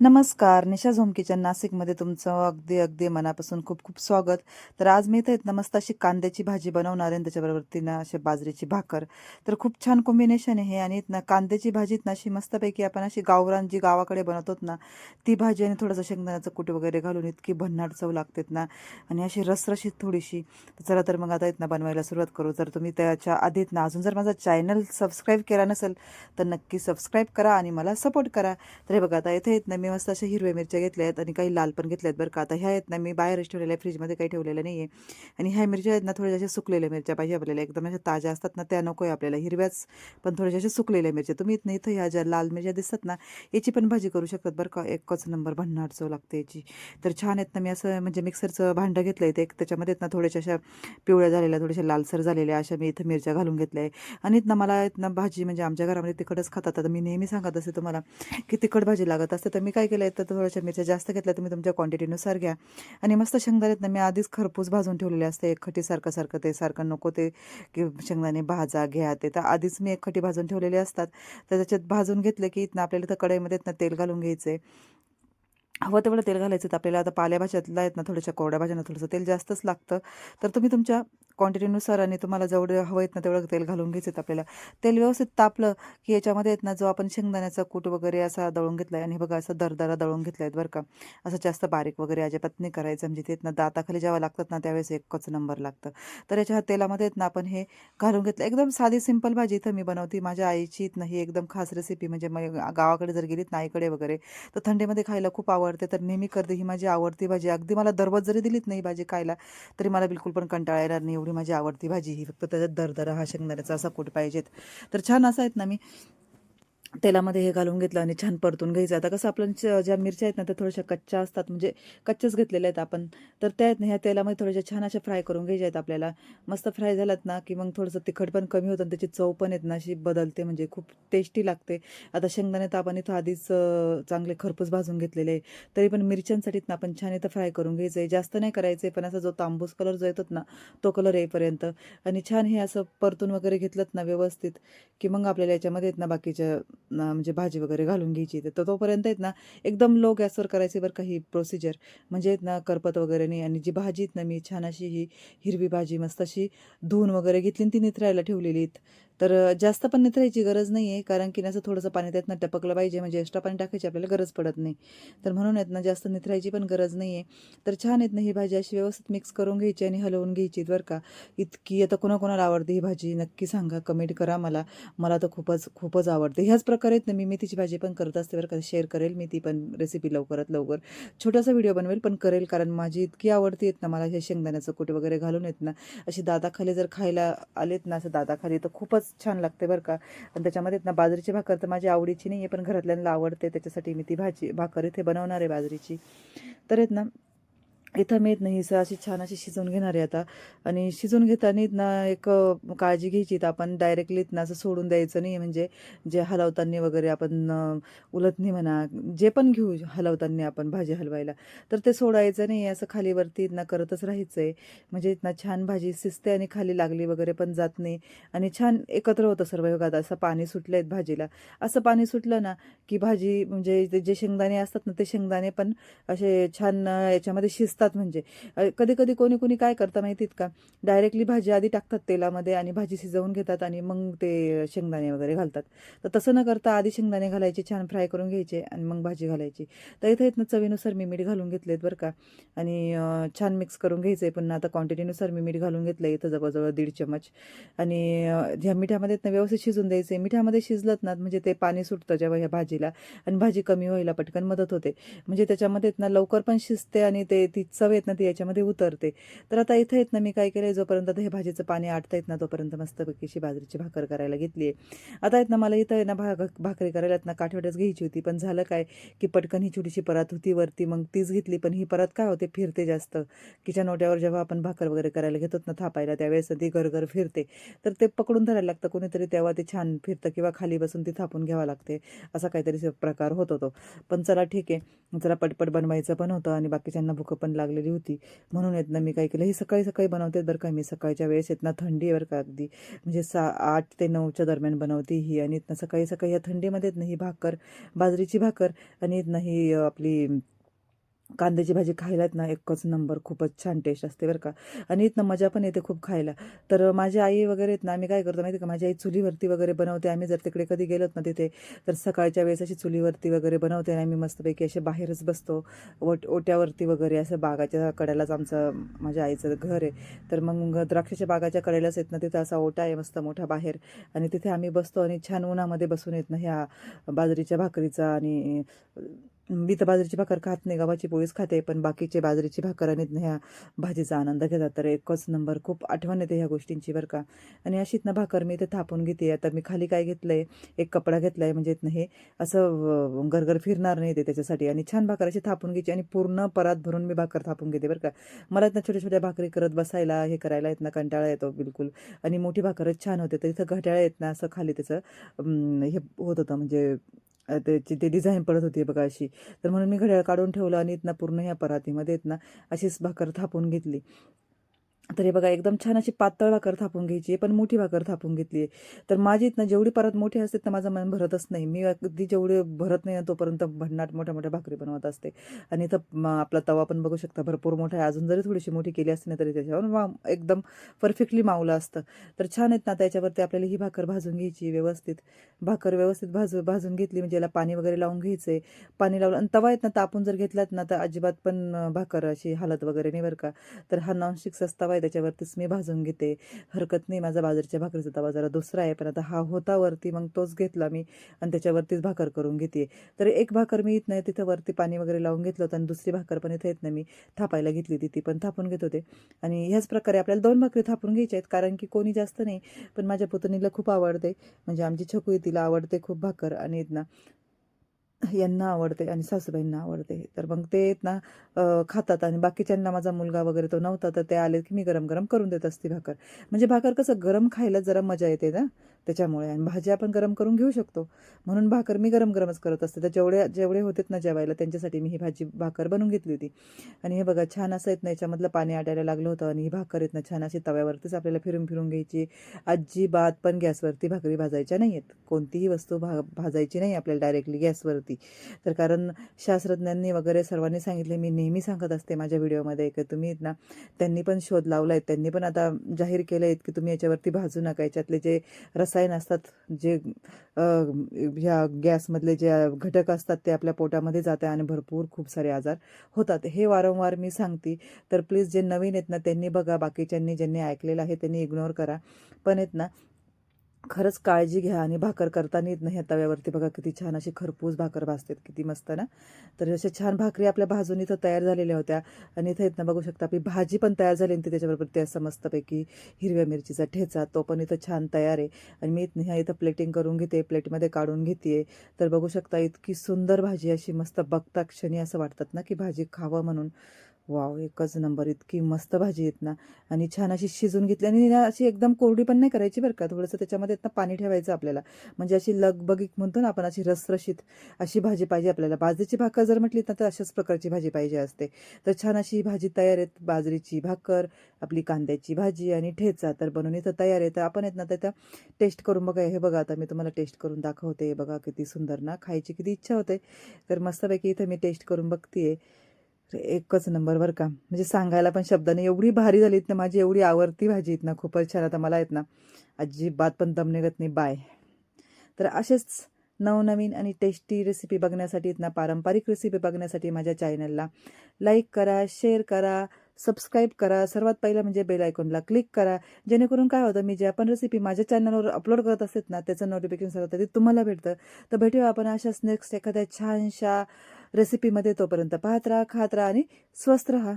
नमस्कार निशा zone kitchen नाशिकमध्ये तुमचं अगदी अगदी मनापासून खूप खूप स्वागत. तर आज मी इथं आहेत ना मस्त अशी कांद्याची भाजी बनवणार आहे त्याच्याबरोबर तिनं असे बाजरीची भाकर. तर खूप छान कॉम्बिनेशन आहे आणि इथनं कांद्याची भाजीत ना अशी मस्तपैकी आपण अशी गावरान जी गावाकडे बनवतो ना ती भाजी आणि थोडंसं शेंगदाण्याचं कुट वगैरे घालून इतकी भन्नाट चव लागतेत ना आणि अशी रसरशीत थोडीशी. चला तर मग आता इथनं बनवायला सुरुवात करू. जर तुम्ही त्याच्या आधीत ना अजून जर माझा चॅनल सबस्क्राईब केला नसेल तर नक्की सबस्क्राईब करा आणि मला सपोर्ट करा. तर हे बघा आता इथे इथनं मी मी मस्त अशा हिरव्या मिरच्या घेतल्या आहेत आणि काही लाल पण घेतल्या आहेत बरं का. आता ह्या आहेत ना मी बाहेरच ठेवलेल्या आहे फ्रीजमध्ये काही ठेवलेलं नाही आहे आणि ह्या मिरच्या आहेत ना थोड्या अशा सुकलेल्या मिरच्या पाहिजे आपल्याला. एकदम अशा ताज्या असतात ना त्या नको आहे आपल्याला. हिरव्याच पण थोड्याशा अशा सुकलेल्या मिरच्या. तुम्ही इथं इथं ह्या ज्या लाल मिरच्या दिसतात ना याची पण भाजी करू शकतात बरं का. एकच नंबर भन्नाट चव लागते याची. तर छान आहेत ना मी असं म्हणजे मिक्सरचं भांडं घेतलं आहे ते. एक त्याच्यामध्ये ना थोड्याशा अशा पिवळ्या झालेल्या थोड्याशा लालसर झालेल्या अशा मी इथं मिरच्या घालून घेतल्या आहे आणि इथं ना मला इथं भाजी म्हणजे आमच्या घरामध्ये तिखटच खातात. आता मी नेहमी सांगत असते तुम्हाला की तिखट भाजी लागत असते तर मी काय केलं? आहे तर थोड्याशा मिरच्या जास्त घेतल्या तुम्ही तुमच्या क्वांटिटीनुसार घ्या. आणि मस्त शेंगदाण्यात ना मी आधीच खरपूस भाजून ठेवलेले असते. एक खटी सारखं सारखं ते सारखं नको ते की शेंगदाणे भाजा घ्या ते. तर आधीच मी एक खटी भाजून ठेवलेले असतात. तर त्याच्यात भाजून घेतले की इथनं आपल्याला तर कढईमध्ये ना तेल घालून घ्यायचं आहे हवं तेवढं तेल घालायचं. तर आपल्याला आता पालेभाज्यातला आहेत ना थोड्याशा कोरड्या भाज्यांना थोडंसं तेल जास्तच लागतं. तर तुम्ही तुमच्या क्वांटिटीनुसार आणि तुम्हाला जेवढं हवं आहेत ना तेवढं तेल घालून घ्यायचं आपल्याला. तेल व्यवस्थित तापलं की याच्यामध्ये येत ना जो आपण शेंगदाण्याचा कूट वगैरे असा दळून घेतला आहे आणि बघा असं दरदरा दळून घेतला आहेत बरं का. असं जास्त बारीक वगैरे अजिबात नाही करायचं. म्हणजे ते ना दाताखाली जेव्हा लागतात ना त्यावेळेस एकच नंबर लागतं. तर याच्या तेलामध्ये येत ना आपण हे घालून घेतलं. एकदम साधी सिंपल भाजी इथं मी बनवते. माझ्या आईची इथनं ही एकदम खास रेसिपी म्हणजे मग गावाकडे जर गेलीत ना आईकडे वगैरे तर थंडीमध्ये खायला खूप आवडते. तर नेहमी करते. ही माझी आवडती भाजी. अगदी मला दररोज जरी दिलीत नाही भाजी खायला तरी मला बिलकुल पण कंटाळा येणार नाही एवढी. माझी आवडती भाजी ही फक्त त्याच्यात दरदरा हा शेंगदाण्याचा असा कूट पाहिजेत. तर छान असं आहेत ना मी तेलामध्ये हे घालून घेतलं आणि छान परतून घ्यायचं. आता कसं आपल्या ज्या मिरच्या आहेत ना त्या थोड्याशा कच्च्या असतात. म्हणजे कच्च्याच घेतलेल्या आहेत आपण. तर त्या आहेत ना ह्या तेलामध्ये थोड्याशा छान अशा फ्राय करून घ्यायच्या आहेत आपल्याला. मस्त फ्राय झाल्यात ना की मग थोडंसं तिखट पण कमी होतं आणि त्याची चव पण आहेत ना अशी बदलते. म्हणजे खूप टेस्टी लागते. आता शेंगदाणे तर आपण इथं आधीच चांगले खरपूस भाजून घेतलेले आहे. तरी पण मिरच्यांसाठी ना आपण छान इथं फ्राय करून घ्यायचं आहे. जास्त नाही करायचं आहे पण असा जो तांबूस कलर जो येतो ना तो कलर येईपर्यंत. आणि छान हे असं परतून वगैरे घेतलं ना व्यवस्थित की मग आपल्याला याच्यामध्ये आहेत ना बाकीच्या म्हणजे भाजी वगैरे घालून घ्यायची. तर तोपर्यंत आहेत ना एकदम लो गॅसवर करायची बरं का ही प्रोसिजर म्हणजे आहेत ना करपत वगैरे नाही. आणि जी भाजी आहेत ना मी छान अशी ही हिरवी भाजी मस्त अशी धुवून वगैरे घेतली आणि ती निथरायला ठेवलेली आहेत. तर जास्त पण निथरायची गरज नाही आहे कारण की असं थोडंसं पाणी त्यातनं टपकलं पाहिजे. म्हणजे एक्स्ट्रा पाणी टाकायची आपल्याला गरज पडत नाही. तर म्हणून आहेत ना जास्त निथरायची पण गरज नाही आहे तर छान आहेत ना ही भाजी अशी व्यवस्थित मिक्स करून घ्यायची आणि हलवून घ्यायची बरं का. इतकी आता कोणाकोणाला आवडते ही भाजी नक्की सांगा. कमेंट करा मला. मला तर खूपच खूपच आवडते. ह्याच प्रकार आहेत ना मी मेथीची भाजी पण करत असते बरं का. शेअर करेल मी ती पण रेसिपी लवकरात लवकर. छोटासा व्हिडिओ बनवेल पण करेल कारण माझी इतकी आवडती आहेत ना. मला हे शेंगदाण्याचं कुट वगैरे घालून येत ना. अशी दादाखाली जर खायला आलेत ना असं दादाखाली तर खूपच छान लागते बरं का. आणि त्याच्यामध्ये ना बाजरीची भाकर तर माझी आवडीची नाही आहे पण घरातल्यांना आवडते. त्याच्यासाठी मी ती भाजी भाकर इथे बनवणार आहे बाजरीची. तर आहेत ना इथं मी नाही सर. अशी छान अशी शिजवून घेणार आहे आता. आणि शिजवून घेताना ना एक काळजी घ्यायची. तर आपण डायरेक्टली ना असं सोडून द्यायचं नाही. म्हणजे जे हलवताना वगैरे आपण अ, म्हणा. जे पण घेऊ हलवताना आपण भाजी हलवायला. तर ते सोडायचं नाही. असं खालीवरती ना करतच राहायचं आहे म्हणजे ना छान भाजी शिजते आणि खाली लागली वगैरे पण जात नाही. आणि छान एकत्र होतं सर्व योगात असं पाणी सुटलं आहेत भाजीला. असं पाणी सुटलं ना की भाजी म्हणजे ते जे शेंगदाणे असतात ना ते शेंगदाणे पण असे छान याच्यामध्ये शिजतात. म्हणजे. कधी कधी कोणी कोणी काय करतं माहितीत का? डायरेक्टली भाजी आधी टाकतात तेलामध्ये आणि भाजी शिजवून घेतात आणि मग ते शेंगदाणे वगैरे घालतात. तर तसं न करता आधी शेंगदाणे घालायचे छान फ्राय करून घ्यायचे आणि मग भाजी घालायची. तर इथं इथनं चवीनुसार मी मीठ घालून घेतलेत बरं का. आणि छान मिक्स करून घ्यायचं आहे पुन्हा आता क्वांटिटीनुसार मी मीठ घालून घेतलं इथं जवळजवळ दीड चमच आणि ह्या मिठामध्ये ना व्यवस्थित शिजून द्यायचे. मिठामध्ये शिजलत ना म्हणजे ते पाणी सुटतं जेव्हा ह्या भाजीला आणि भाजी कमी व्हायला पटकन मदत होते. म्हणजे त्याच्यामध्ये ना लवकर पण शिजते आणि ते ती चव येत ना ती याच्यामध्ये उतरते. तर आता इथं येत ना मी काय केलं जोपर्यंत आता हे भाजीचं पाणी आटता येत ना तोपर्यंत मस्तपैकीशी बाजरीची भाकर करायला घेतली आहे. आता येत ना मला इथं आहे ना भाग भाकरी करायला ना काठवड्याच घ्यायची होती. पण झालं काय की पटकन ही छोटीशी परत होती वरती मग तीच घेतली. पण ही परत काय होते फिरते जास्त. किचन ओट्यावर जेव्हा आपण भाकर वगैरे करायला घेतो ना थापायला त्यावेळेस ती घरघर फिरते. तर ते पकडून धरायला लागतं कोणीतरी तेव्हा ते छान फिरतं किंवा खाली बसून ती थापून घ्यावं लागते. असा काहीतरी प्रकार होत होतो. पण चला ठीक आहे. चला पटपट बनवायचं पण होतं आणि बाकीच्यांना भूक पण लागलेली होती. म्हणून येत मी काय केलं ही सकाळी सकाळी बनवते बरं का मी सकाळच्या वेळेस येत थंडी आहे बरं का अगदी. म्हणजे सा आठ ते नऊच्या दरम्यान बनवते ही. आणि इथनं सकाळी सकाळी या थंडीमध्ये येत ही भाकर बाजरीची भाकर आणि येत ही आपली कांद्याची भाजी खायला येत ना एकच नंबर खूपच छान टेस्ट असते बरं का. आणि इथनं मजा पण येते खूप खायला. तर माझी आई वगैरे आहेत ना आम्ही काय करतो माहिती का माझी आई चुलीवरती वगैरे बनवते. आम्ही जर तिकडे कधी गेलोत ना तिथे तर सकाळच्या वेळेस अशी चुलीवरती वगैरे बनवते आणि आम्ही मस्तपैकी असे बाहेरच बसतो. ओट ओट्यावरती वगैरे असं बागाच्या कड्यालाच आमचं माझ्या आईचं घर आहे. तर मग द्राक्षाच्या बागाच्या कडेलाच येत ना तिथं असा ओटा आहे मस्त मोठा बाहेर. आणि तिथे आम्ही बसतो आणि छान उन्हामध्ये बसून येत ना ह्या बाजरीच्या भाकरीचा आणि मी तर बाजरीची भाकर खात नाही गव्हाची पोळीच खाते पण बाकीचे बाजरीची भाकर आणि ह्या भाजीचा आनंद घेतात. तर एकच नंबर खूप आठवण येते ह्या गोष्टींची बरं का. आणि अशीच ना भाकर मी इथे थापून घेते. आता मी खाली काय घेतलं आहे एक कपडा घेतला आहे म्हणजे इथनं हे असं गरगर फिरणार नाही ते त्याच्यासाठी. आणि छान भाकर अशी थापून घ्यायची आणि पूर्ण परात भरून मी भाकर थापून घेते बरं का. मला इथनं छोट्या छोट्या भाकरी करत बसायला हे करायला येत ना कंटाळा येतो बिलकुल. आणि मोठी भाकरच छान होते. तर इथं घटाळा येत ना असं खाली त्याचं हे होत होतं. म्हणजे त्याची ते डिझाईन पडत होती बघा अशी. तर म्हणून मी घड्याळ काढून ठेवलं आणि इथनं पूर्ण ह्या परातीमध्ये इथनं अशीच भाकर थापून घेतली. तर हे बघा एकदम छान अशी पातळ भाकर थापून घ्यायची आहे पण मोठी भाकर थापून घेतली आहे. तर माझी इथनं जेवढी परत मोठी असते तर माझं मन भरतच नाही. मी अगदी जेवढे भरत नाही तोपर्यंत भन्नाट मोठ्या मोठ्या भाकरी बनवत असते. आणि इथं आपला तवा पण बघू शकता भरपूर मोठा आहे. अजून जरी थोडीशी मोठी केली असते ना तरी त्याच्यावर वा एकदम परफेक्टली मावलं असतं. तर छान आहेत ना त्याच्यावरती आपल्याला ही भाकर भाजून घ्यायची व्यवस्थित. भाकर व्यवस्थित भाजू भाजून घेतली म्हणजे याला पाणी वगैरे लावून घ्यायचं आहे पाणी लावलं आणि तवा आहेत ना तापून जर घेतलात ना तर अजिबात पण भाकर अशी हालत वगैरे नाही बरं का. तर हा नॉनस्टिक्स तवा आहे त्याच्यावरतीच मी भाजून घेते. हरकत नाही माझा बाजरीच्या भाकरीचा तवा जरा दुसरा आहे पण आता हा होता वरती मग तोच घेतला मी आणि त्याच्यावरतीच भाकर करून घेते. तर एक भाकर मी येत नाही तिथं वरती पाणी वगैरे लावून घेतलं होतं आणि दुसरी भाकर पण इथं येत नाही. मी थापायला घेतली होती ती पण थापून घेत होते. आणि ह्याच प्रकारे आपल्याला दोन भाकरी थापून घ्यायच्या आहेत कारण की कोणी जास्त नाही पण माझ्या पुतणीला खूप आवडते. म्हणजे आमची छकू आहे तिला आवडते खूप भाकर आणि येत ना यांना आवडते आणि सासूबाईंना आवडते. तर मग ते ना खातात आणि बाकीच्यांना माझा मुलगा वगैरे तो नव्हता तर ते आले की मी गरम गरम करून देत असते भाकर. म्हणजे भाकर कसं गरम खायला जरा मजा येते ना. त्याच्यामुळे. आणि भाज्या आपण गरम करून घेऊ शकतो. म्हणून भाकर मी गरम गरमच करत असते. तर जेवढे जेवढे होतेत ना जेवायला त्यांच्यासाठी मी ही भाजी भाकर बनवून घेतली होती. आणि हे बघा छान असं येत ना याच्यामधलं पाणी आटायला लागलं होतं. आणि ही भाकर येत ना छान अशी तव्यावरतीच आपल्याला फिरून फिरून घ्यायची. अजिबात पण गॅसवरती भाकरी भाजायच्या नाही आहेत कोणतीही वस्तू भा भाजायची नाही आपल्याला डायरेक्टली गॅसवरती. तर कारण शास्त्रज्ञांनी वगैरे सर्वांनी सांगितले मी नेहमी सांगत असते माझ्या व्हिडिओमध्ये की तुम्ही ना त्यांनी पण शोध लावला आहे त्यांनी पण आता जाहीर केलं आहे की तुम्ही याच्यावरती भाजू नका. याच्यातले जे रस रसायन असतात जे ह्या गॅसमधले जे घटक असतात ते आपल्या पोटामध्ये जाते आणि भरपूर खूप सारे आजार होतात. हे वारंवार मी सांगते तर प्लीज जे नवीन आहेत ना त्यांनी बघा बाकीच्यांनी ज्यांनी ऐकलेलं आहे त्यांनी इग्नोर करा. पण आहेत ना खरंच काळजी घ्या आणि भाकर करताना येत नाही ह्या तव्यावरती. बघा किती छान अशी खरपूस भाकर भाजतात किती मस्त ना? तर अशा छान भाकरी आपल्या भाजून इथं तयार झालेल्या होत्या. आणि इथं इथनं बघू शकता आपली भाजी पण तयार झाली आणि त्याच्याबरोबर ते असं मस्तपैकी हिरव्या मिरचीचा ठेचा तो पण इथं छान तयार आहे. आणि मी इथं ह्या इथं प्लेटिंग करून घेते प्लेटमध्ये काढून घेते. तर बघू शकता इतकी सुंदर भाजी अशी मस्त बघता क्षणी असं वाटतात ना की भाजी खावं म्हणून. वाव एकच नंबर इतकी मस्त भाजी येत ना. आणि छान अशी शिजून घेतली आणि ना अशी एकदम कोरडी पण नाही करायची बरं का. थोडंसं त्याच्यामध्ये ना पाणी ठेवायचं आपल्याला. म्हणजे अशी लगबगीक म्हणतो ना आपण अशी रसरशीत अशी भाजी पाहिजे आपल्याला. बाजरीची भाकर जर म्हटली ना तर अशाच प्रकारची भाजी पाहिजे असते. तर छान अशी भाजी तयार आहेत. बाजरीची भाकर आपली कांद्याची भाजी आणि ठेचा तर बनवून इथं तयार आहे. तर आपण येत ना त्या टेस्ट करून बघा. हे बघा आता मी तुम्हाला टेस्ट करून दाखवते. बघा किती सुंदर ना खायची किती इच्छा होते. तर मस्तपैकी इथं मी टेस्ट करून बघते एकच नंबर बरं का. म्हणजे सांगायला पण शब्द नाही एवढी भारी झालीत ना माझी एवढी आवडती भाजी आहेत ना खूपच छान आता मला आहेत ना. अजिबात पण दम निघत नाही बाय. तर असेच नवनवीन आणि टेस्टी रेसिपी बघण्यासाठी ना पारंपरिक रेसिपी बघण्यासाठी माझ्या चॅनलला लाईक करा शेअर करा सबस्क्राईब करा. सर्वात पहिलं म्हणजे बेल आयकॉनला क्लिक करा. जेणेकरून काय होतं मी ज्या पण रेसिपी माझ्या चॅनलवर अपलोड करत असतात ना त्याचं नोटिफिकेशन सर्वात तुम्हाला भेटतं. तर भेटूया आपण अशाच नेक्स्ट एखाद्या छानशा रेसिपीमध्ये तोपर्यंत पाहत राहा खात राहा आणि स्वस्त राहा.